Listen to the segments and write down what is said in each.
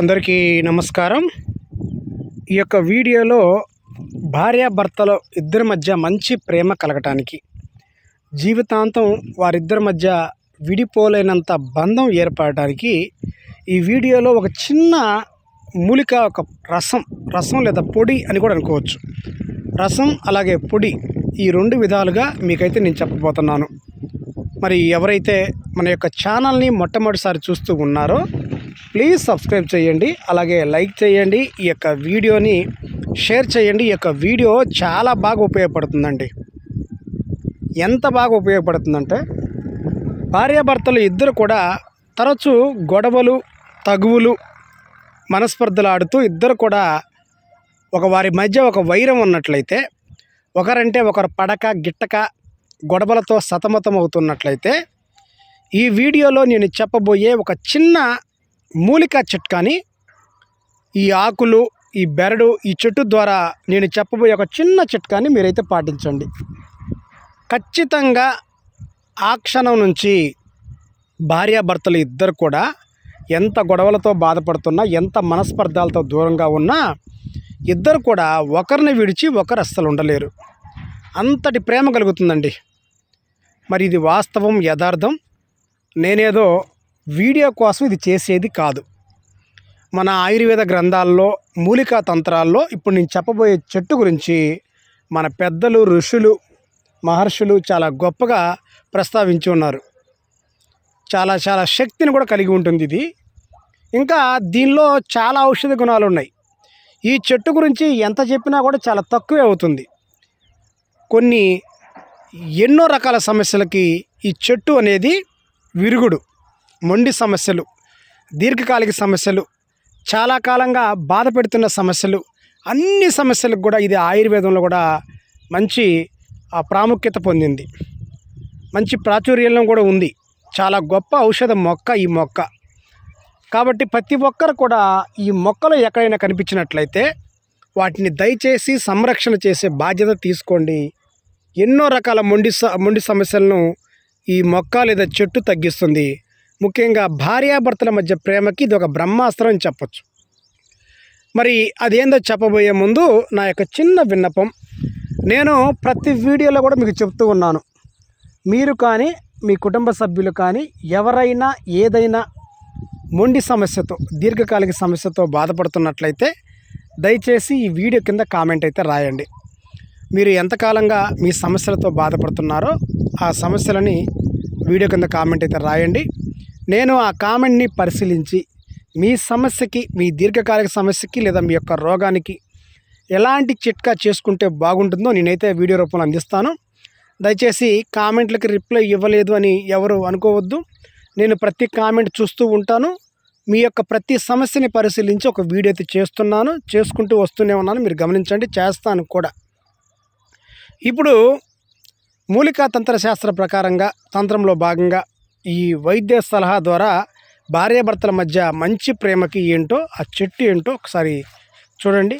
అందరికీ నమస్కారం. ఈ యొక్క వీడియోలో భార్యాభర్తల ఇద్దరి మధ్య మంచి ప్రేమ కలగటానికి జీవితాంతం వారిద్దరి మధ్య విడిపోలేనంత బంధం ఏర్పడటానికి ఈ వీడియోలో ఒక చిన్న మూలిక ఒక రసం రసం లేదా పొడి అని కూడా అనుకోవచ్చు. రసం అలాగే పొడి ఈ రెండు విధాలుగా మీకైతే నేను చెప్పబోతున్నాను. మరి ఎవరైతే మన యొక్క ఛానల్ని మొట్టమొదటిసారి చూస్తూ ఉన్నారో ప్లీజ్ సబ్స్క్రైబ్ చేయండి అలాగే లైక్ చేయండి ఈ యొక్క వీడియోని షేర్ చేయండి ఈ యొక్క వీడియో చాలా బాగా ఉపయోగపడుతుందండి. ఎంత బాగా ఉపయోగపడుతుందంటే భార్యాభర్తలు ఇద్దరు కూడా తరచూ గొడవలు తగువులు మనస్పర్ధలు ఆడుతూ ఇద్దరు కూడా ఒక వారి మధ్య ఒక వైరం ఉన్నట్లయితే ఒకరంటే ఒకరు పడక గిట్టక గొడవలతో సతమతం అవుతున్నట్లయితే ఈ వీడియోలో నేను చెప్పబోయే ఒక చిన్న మూలిక చిట్కాని ఈ ఆకులు ఈ బెరడు ఈ చెట్టు ద్వారా నేను చెప్పబోయే ఒక చిన్న చిట్కాని మీరైతే పాటించండి. ఖచ్చితంగా ఆ క్షణం నుంచి భార్యాభర్తలు ఇద్దరు కూడా ఎంత గొడవలతో బాధపడుతున్నా ఎంత మనస్పర్ధాలతో దూరంగా ఉన్నా ఇద్దరు కూడా ఒకరిని విడిచి ఒకరు అస్సలు ఉండలేరు. అంతటి ప్రేమ కలుగుతుందండి. మరి ఇది వాస్తవం యథార్థం? నేనేదో వీడియో కోసం ఇది చేసేది కాదు. మన ఆయుర్వేద గ్రంథాల్లో మూలికా తంత్రాల్లో ఇప్పుడు నేను చెప్పబోయే చెట్టు గురించి మన పెద్దలు ఋషులు మహర్షులు చాలా గొప్పగా ప్రస్తావించి ఉన్నారు. చాలా చాలా శక్తిని కూడా కలిగి ఉంటుంది ఇది. ఇంకా దీనిలో చాలా ఔషధ గుణాలు ఉన్నాయి. ఈ చెట్టు గురించి ఎంత చెప్పినా కూడా చాలా తక్కువే అవుతుంది. కొన్ని ఎన్నో రకాల సమస్యలకి ఈ చెట్టు అనేది విరుగుడు. మొండి సమస్యలు దీర్ఘకాలిక సమస్యలు చాలా కాలంగా బాధ పెడుతున్న సమస్యలు అన్ని సమస్యలకు కూడా ఇది ఆయుర్వేదంలో కూడా మంచి ప్రాముఖ్యత పొందింది. మంచి ప్రాచుర్యంలో కూడా ఉంది. చాలా గొప్ప ఔషధ మొక్క ఈ మొక్క. కాబట్టి ప్రతి ఒక్కరు కూడా ఈ మొక్కలు ఎక్కడైనా కనిపించినట్లయితే వాటిని దయచేసి సంరక్షణ చేసే బాధ్యత తీసుకోండి. ఎన్నో రకాల మొండి స మొండి సమస్యలను ఈ మొక్క లేదా చెట్టు తగ్గిస్తుంది. ముఖ్యంగా భార్యాభర్తల మధ్య ప్రేమకి ఇది ఒక బ్రహ్మాస్త్రం అని చెప్పొచ్చు. మరి అదేందో చెప్పబోయే ముందు నా యొక్క చిన్న విన్నపం. నేను ప్రతి వీడియోలో కూడా మీకు చెప్తూ ఉన్నాను. మీరు కానీ మీ కుటుంబ సభ్యులు కానీ ఎవరైనా ఏదైనా మొండి సమస్యతో దీర్ఘకాలిక సమస్యతో బాధపడుతున్నట్లయితే దయచేసి ఈ వీడియో కింద కామెంట్ అయితే రాయండి. మీరు ఎంతకాలంగా మీ సమస్యలతో బాధపడుతున్నారో ఆ సమస్యలని వీడియో కింద కామెంట్ అయితే రాయండి. నేను ఆ కామెంట్ని పరిశీలించి మీ సమస్యకి మీ దీర్ఘకాలిక సమస్యకి లేదా మీ యొక్క రోగానికి ఎలాంటి చిట్కా చేసుకుంటే బాగుంటుందో నేనైతే వీడియో రూపంలో అందిస్తాను. దయచేసి కామెంట్లకి రిప్లై ఇవ్వలేదు అని ఎవరు అనుకోవద్దు. నేను ప్రతి కామెంట్ చూస్తూ ఉంటాను. మీ యొక్క ప్రతి సమస్యని పరిశీలించి ఒక వీడియో అయితే చేస్తున్నాను. చేసుకుంటూ వస్తూనే ఉన్నాను. మీరు గమనించండి చేస్తాను కూడా. ఇప్పుడు మూలికా తంత్రశాస్త్ర ప్రకారంగా తంత్రంలో భాగంగా ఈ వైద్య సలహా ద్వారా భార్యాభర్తల మధ్య మంచి ప్రేమకి ఏంటో ఆ చెట్టు ఏంటో ఒకసారి చూడండి.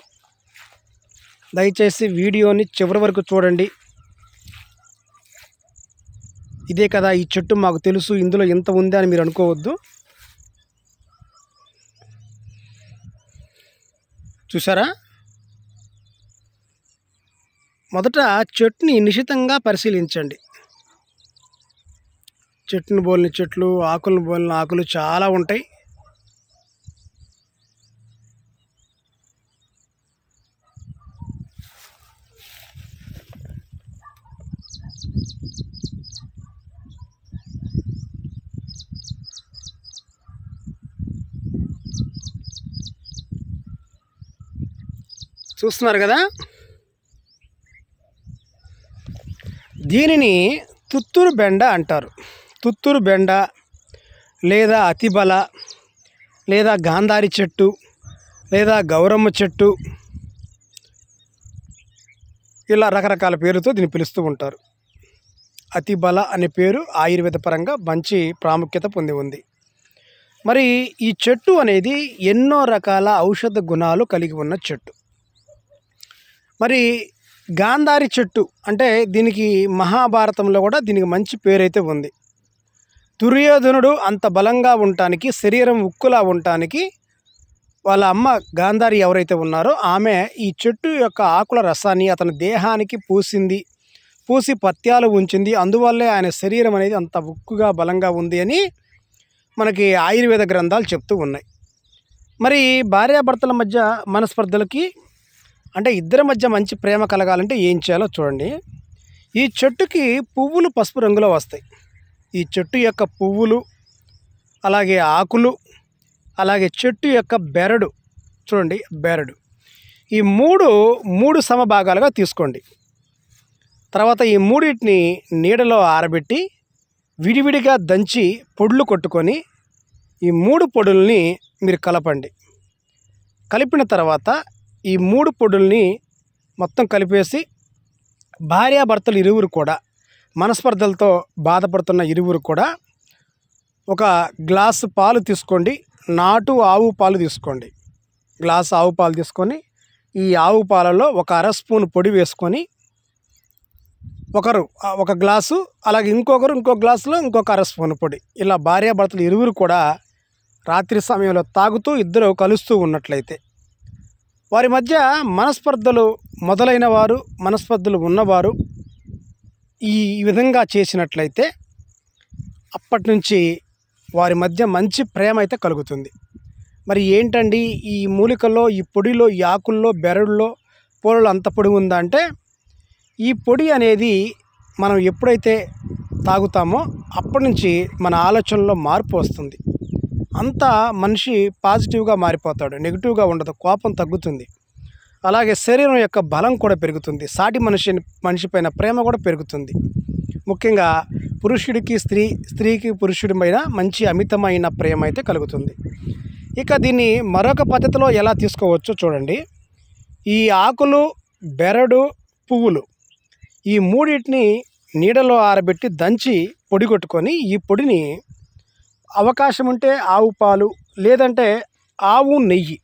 దయచేసి వీడియోని చివరి వరకు చూడండి. ఇదే కదా ఈ చెట్టు మాకు తెలుసు ఇందులో ఎంత ఉంది అని మీరు అనుకోవద్దు. చూసారా? మొదట చెట్టుని నిశితంగా పరిశీలించండి. చెట్టును బోలిన చెట్లు ఆకులను బోలిన ఆకులు చాలా ఉంటాయి. చూస్తున్నారు కదా? దీనిని తుత్తూరు బెండ అంటారు. తుత్తూరు బెండ లేదా అతిబల లేదా గాంధారి చెట్టు లేదా గౌరమ్మ చెట్టు ఇలా రకరకాల పేరుతో దీన్ని పిలుస్తూ ఉంటారు. అతిబల అనే పేరు ఆయుర్వేద పరంగా మంచి ప్రాముఖ్యత పొంది ఉంది. మరి ఈ చెట్టు అనేది ఎన్నో రకాల ఔషధ గుణాలు కలిగి ఉన్న చెట్టు. మరి గాంధారి చెట్టు అంటే దీనికి మహాభారతంలో కూడా దీనికి మంచి పేరైతే ఉంది. దుర్యోధనుడు అంత బలంగా ఉండటానికి శరీరం ఉక్కులా ఉండటానికి వాళ్ళ అమ్మ గాంధారి ఎవరైతే ఉన్నారో ఆమె ఈ చెట్టు యొక్క ఆకుల రసాన్ని అతని దేహానికి పూసింది. పూసి పత్యాలు ఉంచింది. అందువల్లే ఆయన శరీరం అనేది అంత ఉక్కుగా బలంగా ఉంది అని మనకి ఆయుర్వేద గ్రంథాలు చెప్తూ ఉన్నాయి. మరి భార్యాభర్తల మధ్య మనస్పర్ధలకి అంటే ఇద్దరి మధ్య మంచి ప్రేమ కలగాలంటే ఏం చేయాలో చూడండి. ఈ చెట్టుకి పువ్వులు పసుపు రంగులో వస్తాయి. ఈ చెట్టు యొక్క పువ్వులు అలాగే ఆకులు అలాగే చెట్టు యొక్క బెరడు చూడండి బెరడు. ఈ మూడు మూడు సమభాగాలుగా తీసుకోండి. తర్వాత ఈ మూడింటిని నీడలో ఆరబెట్టి విడివిడిగా దంచి పొడులు కొట్టుకొని ఈ మూడు పొడుల్ని మీరు కలపండి. కలిపిన తర్వాత ఈ మూడు పొడుల్ని మొత్తం కలిపేసి భార్యాభర్తలు ఇరువురు కూడా మనస్పర్ధలతో బాధపడుతున్న ఇరువురు కూడా ఒక గ్లాసు పాలు తీసుకోండి నాటు ఆవు పాలు తీసుకోండి. గ్లాసు ఆవు పాలు తీసుకొని ఈ ఆవు పాలలో ఒక అర స్పూన్ పొడి వేసుకొని ఒకరు ఒక గ్లాసు అలాగే ఇంకొకరు ఇంకో గ్లాసులో ఇంకొక అర స్పూన్ పొడి. ఇలా భార్యాభర్తలు ఇరువురు కూడా రాత్రి సమయంలో తాగుతూ ఇద్దరు కలుస్తూ ఉన్నట్లయితే వారి మధ్య మనస్పర్ధలు మొదలైన వారు మనస్పర్ధలు ఉన్నవారు ఈ విధంగా చేసినట్లయితే అప్పటి నుంచి వారి మధ్య మంచి ప్రేమ అయితే కలుగుతుంది. మరి ఏంటండి ఈ మూలికల్లో ఈ పొడిలో ఈ ఆకుల్లో బెరడులో పూలలో అంత పొడి ఉందా అంటే ఈ పొడి అనేది మనం ఎప్పుడైతే తాగుతామో అప్పటి నుంచి మన ఆలోచనలో మార్పు వస్తుంది. అంతా మనిషి పాజిటివ్గా మారిపోతాడు నెగిటివ్గా ఉండదు కోపం తగ్గుతుంది. అలాగే శరీరం యొక్క బలం కూడా పెరుగుతుంది. సాటి మనిషి మనిషి పైన ప్రేమ కూడా పెరుగుతుంది. ముఖ్యంగా పురుషుడికి స్త్రీ స్త్రీకి పురుషుడి పైన మంచి అమితమైన ప్రేమ అయితే కలుగుతుంది. ఇక దీన్ని మరొక పద్ధతిలో ఎలా తీసుకోవచ్చో చూడండి. ఈ ఆకులు బెరడు పువ్వులు ఈ మూడింటిని నీడలో ఆరబెట్టి దంచి పొడి కొట్టుకొని ఈ పొడిని అవకాశం ఉంటే ఆవు పాలు లేదంటే ఆవు నెయ్యి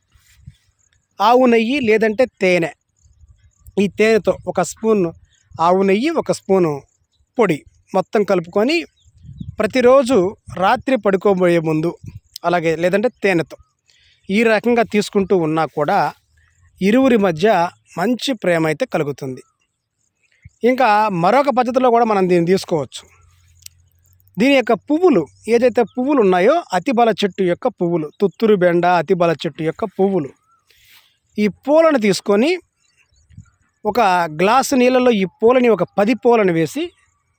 ఆవు నెయ్యి లేదంటే తేనె. ఈ తేనెతో ఒక స్పూన్ ఆవు నెయ్యి ఒక స్పూను పొడి మొత్తం కలుపుకొని ప్రతిరోజు రాత్రి పడుకోబోయే ముందు అలాగే లేదంటే తేనెతో ఈ రకంగా తీసుకుంటూ ఉన్నా కూడా ఇరువురి మధ్య మంచి ప్రేమ అయితే కలుగుతుంది. ఇంకా మరొక పద్ధతిలో కూడా మనం దీన్ని తీసుకోవచ్చు. దీని యొక్క పువ్వులు ఏదైతే పువ్వులు ఉన్నాయో అతిబల చెట్టు యొక్క పువ్వులు తుత్తురు బెండ అతిబల చెట్టు యొక్క పువ్వులు. ఈ పూలను తీసుకొని ఒక గ్లాసు నీళ్ళలో ఈ పూలని ఒక పది పూలను వేసి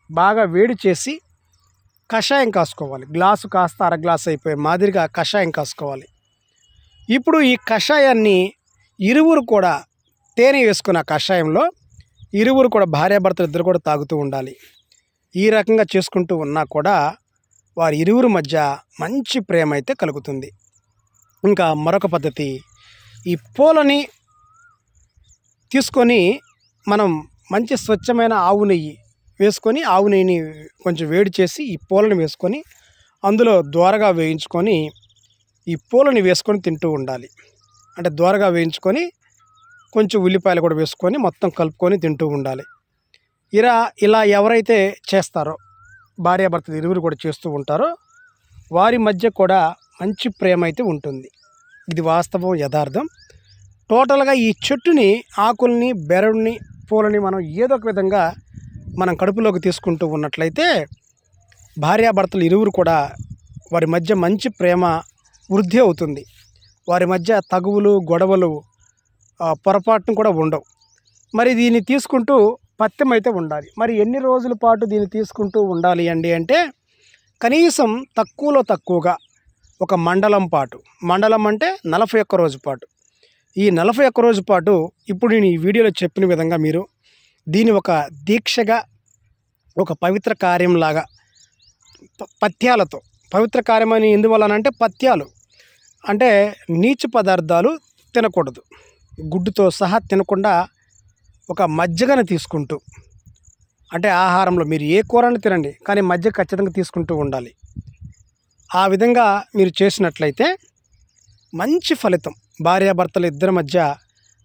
బాగా వేడి చేసి కషాయం కాసుకోవాలి. గ్లాసు కాస్త అర గ్లాస్ అయిపోయే మాదిరిగా కషాయం కాసుకోవాలి. ఇప్పుడు ఈ కషాయాన్ని ఇరువురు కూడా తేనె వేసుకున్న కషాయంలో ఇరువురు కూడా భార్యాభర్తలు ఇద్దరు కూడా తాగుతూ ఉండాలి. ఈ రకంగా చేసుకుంటూ ఉన్నా కూడా వారి ఇరువురు మధ్య మంచి ప్రేమ అయితే కలుగుతుంది. ఇంకా మరొక పద్ధతి ఈ పూలని తీసుకొని మనం మంచి స్వచ్ఛమైన ఆవు నెయ్యి వేసుకొని ఆవు నెయ్యిని కొంచెం వేడి చేసి ఈ పూలను వేసుకొని అందులో దోరగా వేయించుకొని ఈ పూలని వేసుకొని తింటూ ఉండాలి. అంటే దోరగా వేయించుకొని కొంచెం ఉల్లిపాయలు కూడా వేసుకొని మొత్తం కలుపుకొని తింటూ ఉండాలి. ఇలా ఇలా ఎవరైతే చేస్తారో భార్యాభర్తలు ఇరువురు కూడా చేస్తూ ఉంటారో వారి మధ్య కూడా మంచి ప్రేమ అయితే ఉంటుంది. ఇది వాస్తవం యథార్థం. టోటల్గా ఈ చెట్టుని ఆకుల్ని బెరడుని పూలని మనం ఏదో ఒక విధంగా మనం కడుపులోకి తీసుకుంటూ ఉన్నట్లయితే భార్యాభర్తలు ఇరువురు కూడా వారి మధ్య మంచి ప్రేమ వృద్ధి అవుతుంది. వారి మధ్య తగువులు గొడవలు పొరపాటును కూడా ఉండవు. మరి దీన్ని తీసుకుంటూ పత్యం అయితే ఉండాలి. మరి ఎన్ని రోజుల పాటు దీన్ని తీసుకుంటూ ఉండాలి అండి అంటే కనీసం తక్కువలో తక్కువగా ఒక మండలం పాటు. మండలం అంటే నలభై ఒక్క రోజు పాటు. ఈ నలభై ఒక్క రోజు పాటు ఇప్పుడు నేను ఈ వీడియోలో చెప్పిన విధంగా మీరు దీని ఒక దీక్షగా ఒక పవిత్ర కార్యంలాగా ప- పథ్యాలతో. పవిత్ర కార్యం అని ఎందువలనంటే పథ్యాలు. అంటే నీచు పదార్థాలు తినకూడదు. గుడ్డుతో సహా తినకుండా ఒక మజ్జిగను తీసుకుంటూ అంటే ఆహారంలో మీరు ఏ కూరని తినండి కానీ మజ్జిగ ఖచ్చితంగా తీసుకుంటూ ఉండాలి. ఆ విధంగా మీరు చేసినట్లయితే మంచి ఫలితం. భార్యాభర్తలు ఇద్దరి మధ్య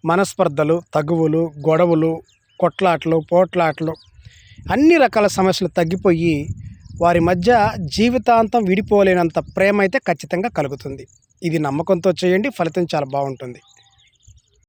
మనస్పర్ధలు తగువులు గొడవలు కొట్లాటలు పోట్లాటలు అన్ని రకాల సమస్యలు తగ్గిపోయి వారి మధ్య జీవితాంతం విడిపోలేనంత ప్రేమ అయితే ఖచ్చితంగా కలుగుతుంది. ఇది నమ్మకంతో చేయండి ఫలితం చాలా బాగుంటుంది.